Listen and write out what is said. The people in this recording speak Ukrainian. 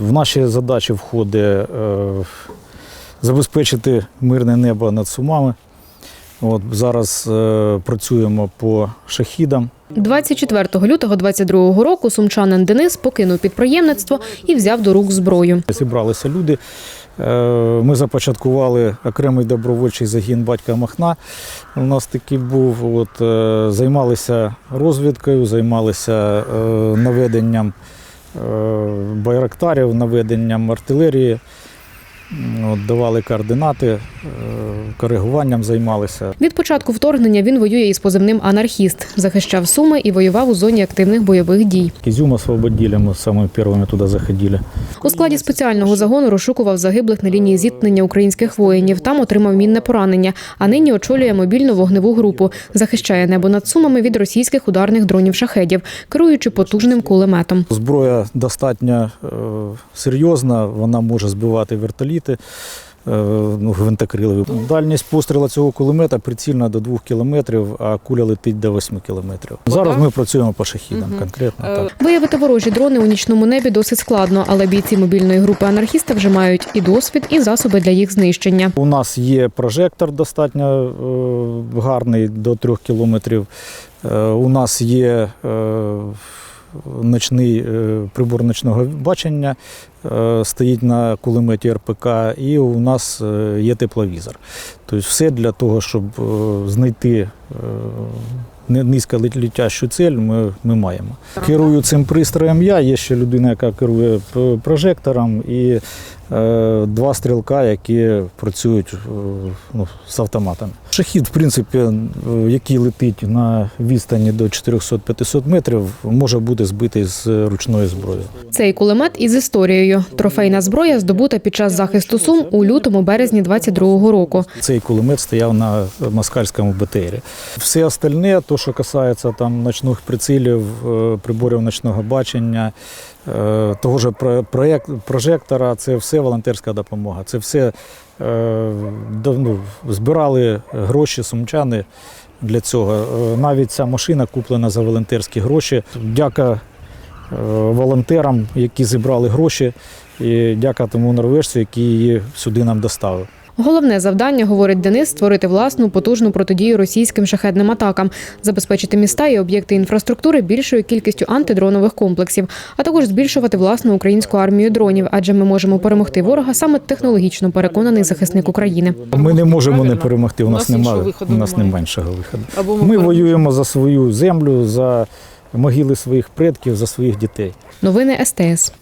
В наші задачі входить е, забезпечити мирне небо над Сумами. От, зараз е, працюємо по шахідам. 24 лютого 22 року сумчанин Денис покинув підприємництво і взяв до рук зброю. Зібралися люди. Е, Ми започаткували окремий добровольчий загін батька Махна. У нас такий був. От, займалися розвідкою, займалися наведенням байрактарів, наведенням артилерії. Давали координати, коригуванням займалися. Від початку вторгнення він воює із позивним анархіст, захищав суми і воював у зоні активних бойових дій. Кизюм освободили, мы самые первыми туда заходили. У складі спеціального загону розшукував загиблих на лінії зіткнення українських воїнів. Там отримав мінне поранення, а нині очолює мобільну вогневу групу. Захищає небо над сумами від російських ударних дронів шахедів, керуючи потужним кулеметом. Зброя достатньо е, серйозна, вона може збивати вертоліти. е, Ну, гвинтокрилові. Дальність пострілу цього кулемета прицільна до 2 кілометрів, а куля летить до 8 кілометрів. Зараз ми працюємо по шахідам конкретно. Так. Виявити ворожі дрони у нічному небі досить складно, але бійці мобільної групи анархіста вже мають і досвід, і засоби для їх знищення. У нас є прожектор достатньо е, гарний до 3 кілометрів. Е, У нас є е, ночний е, прибор ночного бачення, е, стоїть на кулеметі РПК, і у нас е, є тепловізор. Тобто все для того, щоб знайти низько літящу цель, ми, ми маємо. Керую цим пристроєм я, є ще людина, яка керує прожектором, і два стрілка, які працюють е, ну, з автоматами. Шахід, в принципі, е, який летить на відстані до 400-500 метрів, може бути збитий з ручної зброї. Цей кулемет із історією. Трофейна зброя здобута під час захисту сум у лютому березні 22-го року. Цей кулемет стояв на москальському БТРі. Все остальне, то, що касається там ночних прицілів, е, приборів ночного бачення, е, того ж прожектора, це все волонтерська допомога. Це все е, ну, збирали гроші сумчани для цього. Е, Навіть ця машина куплена за волонтерські гроші. Дяка е, волонтерам, які зібрали гроші, і дяка тому норвежцю, який її сюди нам доставив. Головне завдання, говорить Денис, створити власну потужну протидію російським шахедним атакам, забезпечити міста і об'єкти інфраструктури більшою кількістю антидронових комплексів, а також збільшувати власну українську армію дронів, адже ми можемо перемогти ворога саме технологічно переконаний захисник України. Ми не можемо не перемогти. У нас немає виходу у нас немає. немає іншого виходу. Або Ми воюємо за свою землю, за могили своїх предків, за своїх дітей. Новини СТС.